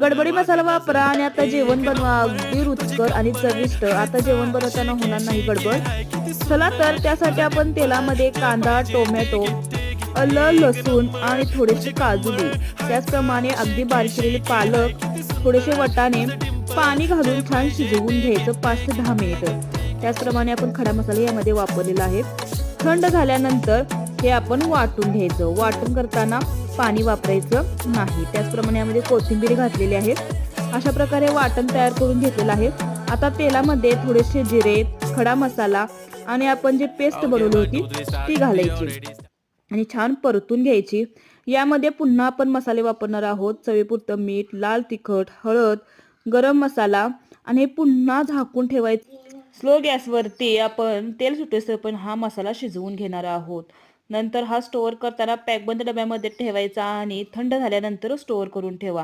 गडबडी मसाला वापरा आणि आता जेवण बनवा. अगदी रुचकर आणि चविष्ट. आता जेवण बनवताना होणार नाही गडबड. चला तर त्यासाठी आपण तेलामध्ये कांदा टोमॅटो अल लसूण आणि थोडेसे काजू दे त्याचप्रमाणे अगदी बारीक केलेले पालक थोडेसे वटाणे पाणी घालून छान शिजवून घ्यायचं पाच ते दहा मिनिटं. त्याचप्रमाणे आपण खडा मसाला यामध्ये वापरलेला आहे. थंड झाल्यानंतर हे आपण वाटून घ्यायचं. वाटून करताना पाणी वापरायचं नाही. त्याचप्रमाणे यामध्ये कोथिंबीर घातलेली आहे. अशा प्रकारे वाटण तयार करून घेतलेलं आहे. आता तेलामध्ये थोडेसे जिरे खडा मसाला आणि आपण जे पेस्ट बनवली होती ती घालायची. आणि छान परतून घ्यायची. यामध्ये पुन्हा आपण मसाले वापरणार आहोत. चवीपुरतं मीठ लाल तिखट हळद गरम मसाला आणि हे पुन्हा झाकून ठेवायचं. स्लो गॅसवरती आपण तेल सुटेस पण हा मसाला शिजवून घेणार आहोत. नंतर हा स्टोअर करताना पॅकबंद डब्यामध्ये ठेवायचा आणि थंड झाल्यानंतर स्टोअर करून ठेवा.